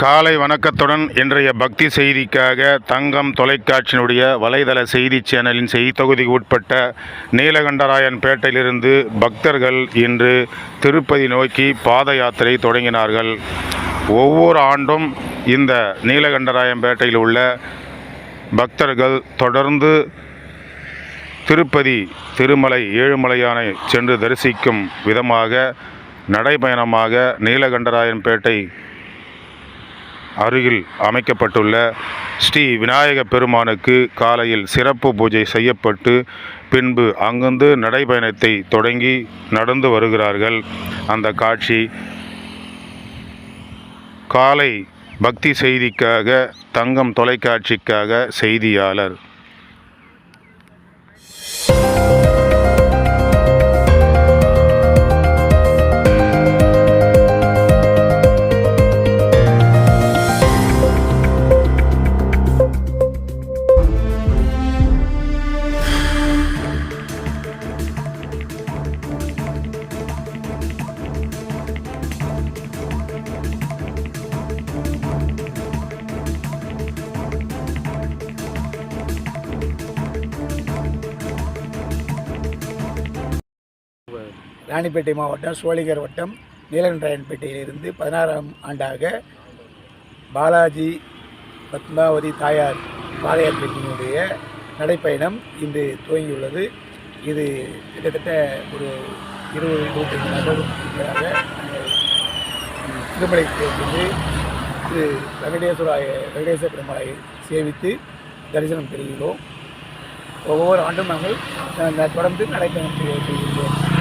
காலை வணக்கத்துடன் இன்றைய பக்தி செய்திக்காக தங்கம் தொலைக்காட்சியினுடைய வலைதள செய்தி சேனலின் செய்தி தொகுதிக்கு உட்பட்ட நீலகண்டராயன் பேட்டையிலிருந்து பக்தர்கள் இன்று திருப்பதி நோக்கி பாத யாத்திரை தொடங்கினார்கள். ஒவ்வொரு ஆண்டும் இந்த நீலகண்டராயன் பேட்டையில் உள்ள பக்தர்கள் தொடர்ந்து திருப்பதி திருமலை ஏழுமலையானை சென்று தரிசிக்கும் விதமாக நடைபயணமாக நீலகண்டராயன்பேட்டை அருகில் அமைக்கப்பட்டுள்ள ஸ்ரீ விநாயக பெருமானுக்கு காலையில் சிறப்பு பூஜை செய்யப்பட்டு பின்பு அங்கிருந்து நடைபயணத்தை தொடங்கி நடந்து வருகிறார்கள். அந்த காட்சி காலை பக்தி செய்திக்காக தங்கம் தொலைக்காட்சிக்காக செய்தியாளர் ராணிப்பேட்டை மாவட்டம் சோழிகர் வட்டம் நீலகண்டராயன்பேட்டையிலிருந்து பதினாறாம் ஆண்டாக பாலாஜி பத்மாவதி தாயார் பாத நடைப்பயணம் இன்று துவங்கியுள்ளது. இது கிட்டத்தட்ட ஒரு இருபது இருபத்தைந்து நபர்களுக்கு திருமலை நாங்கள் சென்று திரு வெங்கடேஸ்வராய வெங்கடேஸ்வர பெருமாளை சேவித்து தரிசனம் பெறுகிறோம். ஒவ்வொரு ஆண்டும் நாங்கள் தொடர்ந்து நடைபயணம் செய்கின்றோம்